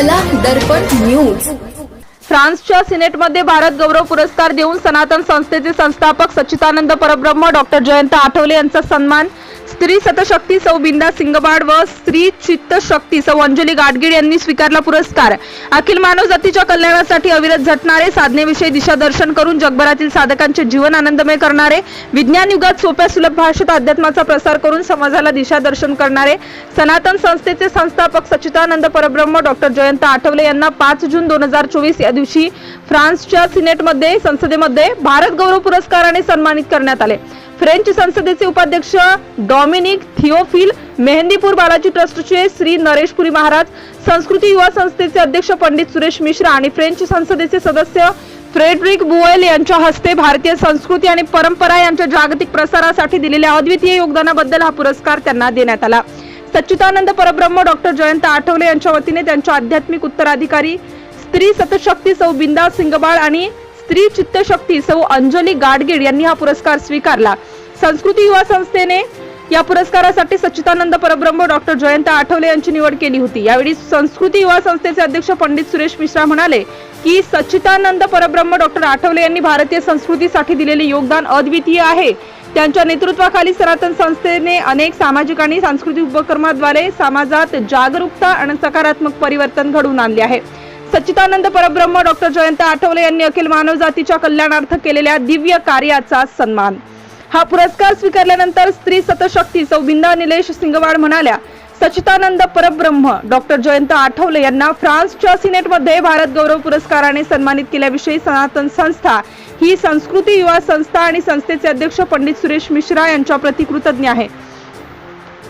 दर्पण news. फ्रान्सच्या सिनेटमध्ये भारत गौरव पुरस्कार देऊन सनातन संस्थेचे संस्थापक सच्चिदानंद परब्रह्म डॉक्टर जयंत आठवले यांचा सन्मान स्त्री सतशक्ती सौ बिंदा सिंगबाड व स्त्री चित्त शक्ती सौ अंजली गाडगीळ यांनी स्वीकारला पुरस्कार. अखिल मानव जातीच्या कल्याणासाठी अविरत झटणारे साधनेविषयी दिशादर्शन करून जगभरातील साधकांचे जीवन आनंदमय करणारे विज्ञान युगात सोप्या सुलभ भाषेत अध्यात्माचा प्रसार करून समाजाला दिशादर्शन करणारे सनातन संस्थेचे संस्थापक सच्चिदानंद परब्रह्म डॉक्टर जयंत आठवले यांना पाच जून दोन हजार चोवीस या दिवशी फ्रान्सच्या सिनेटमध्ये संसदेमध्ये भारत गौरव पुरस्काराने सन्मानित करण्यात आले. फ्रेंच संसदेचे उपाध्यक्ष डॉमिनिक थिओफिल मेहंदीपूर बालाजी ट्रस्टचे श्री नरेशपुरी महाराज संस्कृती युवा संस्थेचे अध्यक्ष पंडित सुरेश मिश्रा आणि फ्रेंच संसदेचे सदस्य फ्रेडरिक बुएल यांच्या हस्ते भारतीय संस्कृती आणि परंपरा यांच्या जागतिक प्रसारासाठी दिलेल्या अद्वितीय योगदानाबद्दल हा पुरस्कार त्यांना देण्यात आला. सच्चिदानंद परब्रह्म डॉक्टर जयंत आठवले यांच्या वतीने त्यांच्या आध्यात्मिक उत्तराधिकारी स्त्री सतशक्ती सौ बिंदा सिंगबाळ आणि स्त्री चित्तशक्ती सौ अंजली गाडगीळ यांनी हा पुरस्कार स्वीकारला. संस्कृती युवा संस्थेने या पुरस्कारासाठी सच्चिदानंद परब्रह्म डॉक्टर जयंत आठवले यांची निवड केली होती. यावेळी संस्कृती युवा संस्थेचे अध्यक्ष पंडित सुरेश मिश्रा म्हणाले की सच्चिदानंद परब्रह्म डॉक्टर आठवले यांनी भारतीय संस्कृतीसाठी दिलेले योगदान अद्वितीय आहे. त्यांच्या नेतृत्वाखाली सनातन संस्थेने अनेक सामाजिक आणि सांस्कृतिक उपक्रमाद्वारे समाजात जागरूकता आणि सकारात्मक परिवर्तन घडवून आणले आहे. सच्चिदानंद परब्रह्म डॉक्टर जयंत आठवले यांनी अखिल मानव जातीच्या कल्याणार्थ केलेल्या दिव्य कार्याचा सन्मान. हा पुरस्कार स्वीकारल्यानंतर स्त्री सतशक्ती सौबिंदा निलेश सिंगवाड म्हणाल्या सच्चिदानंद परब्रह्म डॉक्टर जयंत आठवले यांना फ्रान्सच्या सिनेटमध्ये भारत गौरव पुरस्काराने सन्मानित केल्याविषयी सनातन संस्था ही संस्कृती युवा संस्था आणि संस्थेचे अध्यक्ष पंडित सुरेश मिश्रा यांच्या प्रति कृतज्ञ आहे.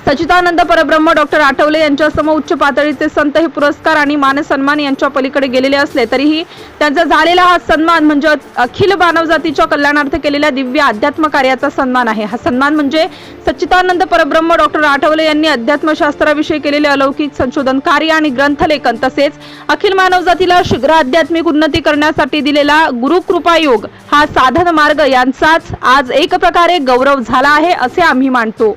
सचितानंद परब्रह्म डॉक्टर आठवले यांच्यासमोर उच्च पातळीचे संत हे पुरस्कार आणि मानसन्मान यांच्या पलीकडे गेलेले असले तरीही त्यांचा झालेला हा सन्मान म्हणजे अखिल मानवजातीच्या कल्याणार्थ केलेल्या दिव्य अध्यात्म कार्याचा सन्मान आहे. हा सन्मान म्हणजे सच्चिदानंद परब्रह्म डॉक्टर आठवले यांनी अध्यात्मशास्त्राविषयी केलेले अलौकिक संशोधन कार्य आणि ग्रंथलेखन तसेच अखिल मानवजातीला शीघ्र आध्यात्मिक उन्नती करण्यासाठी दिलेला गुरुकृपा योग हा साधन मार्ग यांचाच आज एक प्रकारे गौरव झाला आहे असे आम्ही मानतो.